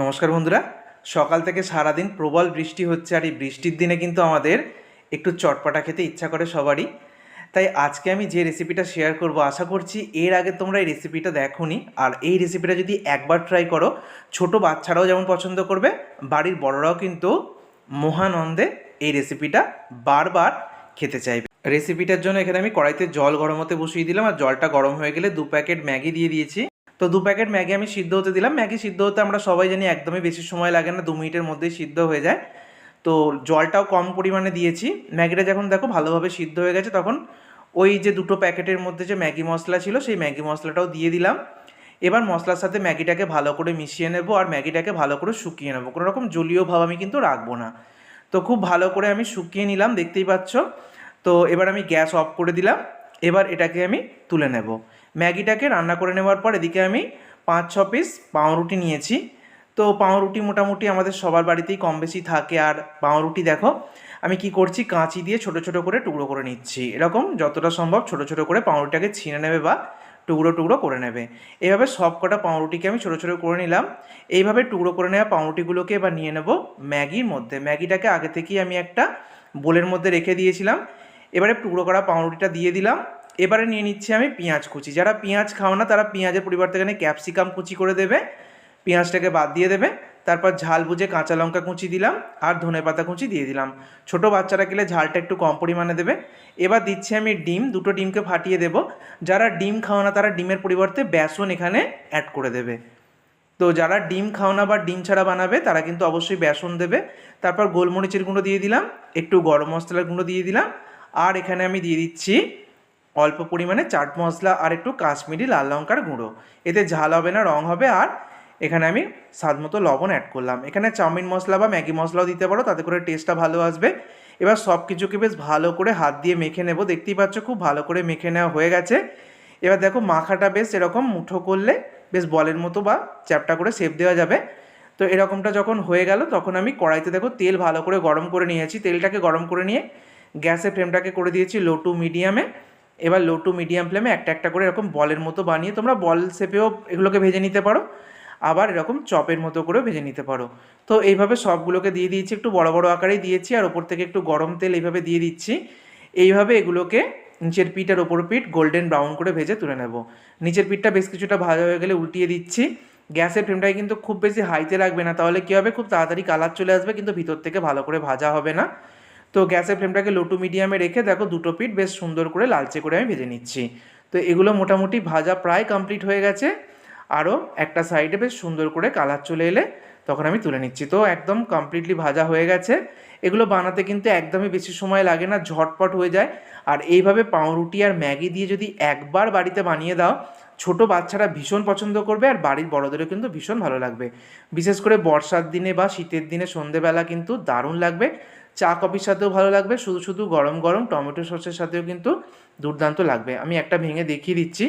নমস্কার বন্ধুরা। সকাল থেকে সারাদিন প্রবল বৃষ্টি হচ্ছে আর এই বৃষ্টির দিনে কিন্তু আমাদের একটু চটপটা খেতে ইচ্ছা করে সবারই। তাই আজকে আমি যে রেসিপিটা শেয়ার করব, আশা করছি এর আগে তোমরা এই রেসিপিটা দেখোনি। আর এই রেসিপিটা যদি একবার ট্রাই করো, ছোট বাচ্চারাও যেমন পছন্দ করবে, বাড়ির বড়রাও কিন্তু মহানন্দে এই রেসিপিটা বারবার খেতে চাইবে। রেসিপিটার জন্য এখানে আমি কড়াইতে জল গরম হতে বসিয়ে দিলাম, আর জলটা গরম হয়ে গেলে দু প্যাকেট ম্যাগি দিয়ে দিয়েছি। তো দু প্যাকেট ম্যাগি আমি সিদ্ধ হতে দিলাম। ম্যাগি সিদ্ধ হতে আমরা সবাই জানি একদমই বেশি সময় লাগে না, দু মিনিটের মধ্যেই সিদ্ধ হয়ে যায়। তো জলটাও কম পরিমাণে দিয়েছি। ম্যাগিটা যখন দেখো ভালোভাবে সিদ্ধ হয়ে গেছে, তখন ওই যে দুটো প্যাকেটের মধ্যে যে ম্যাগি মশলা ছিল, সেই ম্যাগি মশলাটাও দিয়ে দিলাম। এবার মশলার সাথে ম্যাগিটাকে ভালো করে মিশিয়ে নেব আর ম্যাগিটাকে ভালো করে শুকিয়ে নেব। কোনো রকম জলীয় ভাব আমি কিন্তু রাখব না। তো খুব ভালো করে আমি শুকিয়ে নিলাম, দেখতেই পাচ্ছ। তো এবার আমি গ্যাস অফ করে দিলাম। এবার এটাকে আমি তুলে নেব। ম্যাগিটাকে রান্না করে নেওয়ার পর এদিকে আমি পাঁচ, ছ পিস পাউরুটি নিয়েছি। তো পাউরুটি মোটামুটি আমাদের সবার বাড়িতেই কম বেশি থাকে। আর পাউরুটি দেখো, আমি কি করছি? কাঁচি দিয়ে ছোট ছোট করে টুকরো করে নিচ্ছি। এরকম যতটা সম্ভব ছোট ছোট করে পাউরুটিটাকে ছিঁড়ে নেবে বা টুকরো টুকরো করে নেবে। এভাবে সব কটা পাউরুটিকে আমি ছোটো ছোটো করে নিলাম। এইভাবে টুকরো করে নেওয়া পাউরুটিগুলোকে এবার নিয়ে নেব ম্যাগির মধ্যে। ম্যাগিটাকে আগে থেকেই আমি একটা বোলের মধ্যে রেখে দিয়েছিলাম। এবারে টুকরো করা পাউরুটিটা দিয়ে দিলাম। এবারে নিয়ে নিচ্ছি আমি পেঁয়াজ কুচি। যারা পেঁয়াজ খাও না, তারা পেঁয়াজের পরিবর্তে এখানে ক্যাপসিকাম কুচি করে দেবে। পেঁয়াজটাকে বাদ দিয়ে দেবে। তারপর ঝাল বুঝে কাঁচা লঙ্কা কুচি দিলাম আর ধনে পাতা কুচি দিয়ে দিলাম। ছোট বাচ্চারা গেলে ঝালটা একটু কম পরিমাণে দেবে। এবার দিচ্ছি আমি ডিম, দুটো ডিমকে ফাটিয়ে দেব। যারা ডিম খাও না, তারা ডিমের পরিবর্তে বেসন এখানে অ্যাড করে দেবে। তো যারা ডিম খাও না বা ডিম ছাড়া বানাবে, তারা কিন্তু অবশ্যই বেসন দেবে। তারপর গোলমরিচের গুঁড়ো দিয়ে দিলাম। একটু গরম মশলার গুঁড়ো দিয়ে দিলাম। আর এখানে আমি দিয়ে দিচ্ছি অল্প পরিমাণে চাট মশলা আর একটু কাশ্মীরি লাল লঙ্কার গুঁড়ো। এতে ঝাল হবে না, রং হবে আর এখানে আমি স্বাদ মতো লবণ অ্যাড করলাম। এখানে চাউমিন মশলা বা ম্যাগি মশলাও দিতে পারো, তাতে করে টেস্টটা ভালো আসবে। এবার সব কিছুকে বেশ ভালো করে হাত দিয়ে মেখে নেব। দেখতেই পাচ্ছ খুব ভালো করে মেখে নেওয়া হয়ে গেছে। এবার দেখো মাখাটা বেশ এরকম মুঠো করলে বেশ বলের মতো বা চ্যাপটা করে শেপ দেওয়া যাবে। তো এরকমটা যখন হয়ে গেল, তখন আমি কড়াইতে দেখো তেল ভালো করে গরম করে নিয়েছি। তেলটাকে গরম করে নিয়ে গ্যাসের ফ্লেমটাকে করে দিয়েছি লো টু মিডিয়ামে এবার লো টু মিডিয়াম ফ্লেমে একটা একটা করে এরকম বলের মতো বানিয়ে তোমরা বল শেপেও এগুলোকে ভেজে নিতে পারো। আবার এরকম চপের মতো করেও ভেজে নিতে পারো। তো এইভাবে সবগুলোকে দিয়ে দিয়েছি, একটু বড় বড় আকারেই দিয়েছি আর ওপর থেকে একটু গরম তেল এইভাবে দিয়ে দিচ্ছি। এইভাবে এগুলোকে নিচের পিঠ আর ওপর পিঠ গোল্ডেন ব্রাউন করে ভেজে তুলে নেব। নিচের পিঠটা বেশ কিছুটা ভাজা হয়ে গেলে উল্টিয়ে দিচ্ছি। গ্যাসের ফ্লেমটাকে কিন্তু খুব বেশি হাইতে রাখবে না, তাহলে কী হবে? খুব তাড়াতাড়ি কালার চলে আসবে, কিন্তু ভিতর থেকে ভালো করে ভাজা হবে না। তো গ্যাসের ফ্লেমটাকে লো টু মিডিয়ামে রেখে দেখো দুটো পিঠ বেশ সুন্দর করে লালচে করে আমি ভেজে নিচ্ছি। তো এগুলো মোটামুটি ভাজা প্রায় কমপ্লিট হয়ে গেছে। আরও একটা সাইডে বেশ সুন্দর করে কালার চলে এলে তখন আমি তুলে নিচ্ছি। তো একদম কমপ্লিটলি ভাজা হয়ে গেছে। এগুলো বানাতে কিন্তু একদমই বেশি সময় লাগে না, ঝটপট হয়ে যায়। আর এইভাবে পাউরুটি আর ম্যাগি দিয়ে যদি একবার বাড়িতে বানিয়ে দাও, ছোট বাচ্চারা ভীষণ পছন্দ করবে আর বাড়ির বড়দেরও কিন্তু ভীষণ ভালো লাগবে। বিশেষ করে বর্ষার দিনে বা শীতের দিনে সন্ধেবেলা কিন্তু দারুণ লাগবে। চা, কফির সাথেও ভালো লাগবে। শুধু শুধু গরম গরম টমেটো সসের সাথেও কিন্তু দুর্দান্ত লাগবে। আমি একটা ভেঙে দেখিয়ে দিচ্ছি।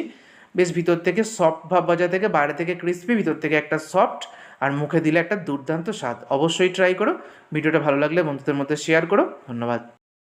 বেশ ভিতর থেকে সফট ভাব বাজা থেকে, বাইরে থেকে ক্রিস্পি ভিতর থেকে একটা সফট আর মুখে দিলে একটা দুর্দান্ত স্বাদ। অবশ্যই ট্রাই করো। ভিডিওটা ভালো লাগলে বন্ধুদের মধ্যে শেয়ার করো। ধন্যবাদ।